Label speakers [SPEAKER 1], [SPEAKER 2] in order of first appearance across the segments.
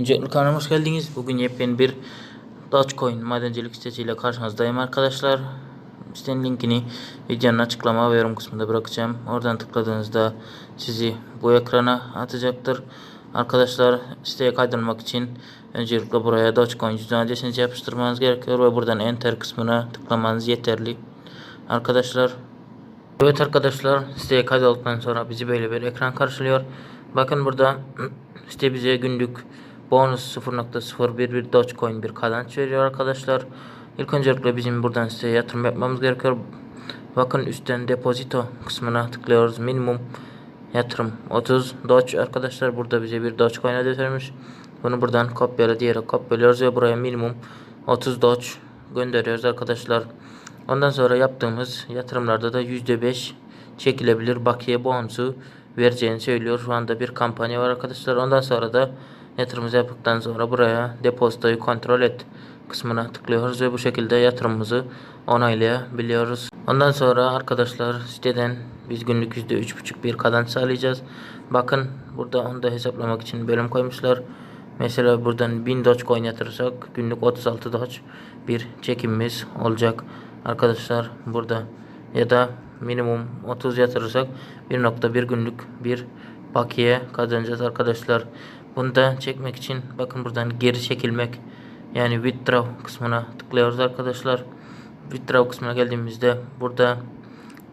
[SPEAKER 1] Öncelikle kanalıma hoş geldiniz. Bugün yepyeni bir Dogecoin madencilik sitesiyle karşınızdayım arkadaşlar. Sitenin linkini videonun açıklama ve yorum kısmında bırakacağım. Oradan tıkladığınızda sizi bu ekrana atacaktır. Arkadaşlar siteye kaydolmak için öncelikle buraya Dogecoin cüzdan adresinizi yapıştırmanız gerekiyor ve buradan enter kısmına tıklamanız yeterli. Arkadaşlar Evet arkadaşlar siteye kaydolduktan sonra bizi böyle bir ekran karşılıyor. Bakın burada site bize günlük bonus 0.011 Dogecoin bir kazanç veriyor arkadaşlar. İlk öncelikle bizim buradan siteye yatırım yapmamız gerekiyor. Bakın üstten depozito kısmına tıklıyoruz. Minimum yatırım 30 Doge arkadaşlar burada bize bir Dogecoin adet vermiş. Bunu buradan kopyala diyerek kopyalıyoruz ve buraya minimum 30 Doge gönderiyoruz arkadaşlar. Ondan sonra yaptığımız yatırımlarda da %5 çekilebilir bakiye bonusu vereceğini söylüyor. Şu anda bir kampanya var arkadaşlar. Ondan sonra da yatırımımızı yaptıktan sonra buraya depozitoyu kontrol et kısmına tıklıyoruz ve bu şekilde yatırımımızı onaylayabiliyoruz. Ondan sonra arkadaşlar siteden biz günlük %3.5 bir kazanç sağlayacağız. Bakın burada onu da hesaplamak için bölüm koymuşlar. Mesela buradan 1000 Dogecoin yatırırsak günlük 36 Doge bir çekimimiz olacak. Arkadaşlar burada ya da minimum 30 yatırırsak 1.1 günlük bir bakiye kazanacağız arkadaşlar. Bunu da çekmek için bakın buradan geri çekilmek yani withdraw kısmına tıklıyoruz arkadaşlar. Withdraw kısmına geldiğimizde burada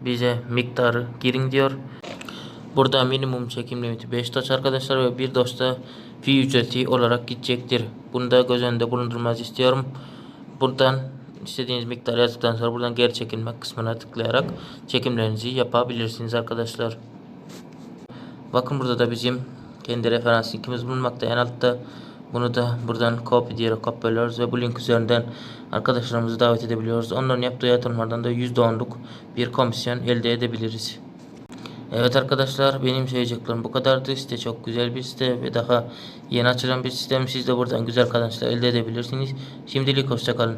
[SPEAKER 1] bize miktarı girin diyor. Burada minimum çekim limiti 5 doç arkadaşlar ve 1 doçta fee ücreti olarak gidecektir. Bunu da göz önünde bulundurmanızı istiyorum. Buradan istediğiniz miktarı yazdıktan sonra buradan geri çekilmek kısmına tıklayarak çekimlerinizi yapabilirsiniz arkadaşlar. Bakın burada da bizim kendi referans linkimiz bulunmakta en altta. Bunu da buradan copy diyerek kopyalıyoruz ve bu link üzerinden arkadaşlarımızı davet edebiliyoruz. Onların yaptığı yatırımlardan da %10'luk bir komisyon elde edebiliriz. Evet arkadaşlar benim söyleyeceklerim bu kadardı. Site çok güzel bir site ve daha yeni açılan bir sistem. Siz de buradan güzel kazançlar elde edebilirsiniz. Şimdilik hoşçakalın.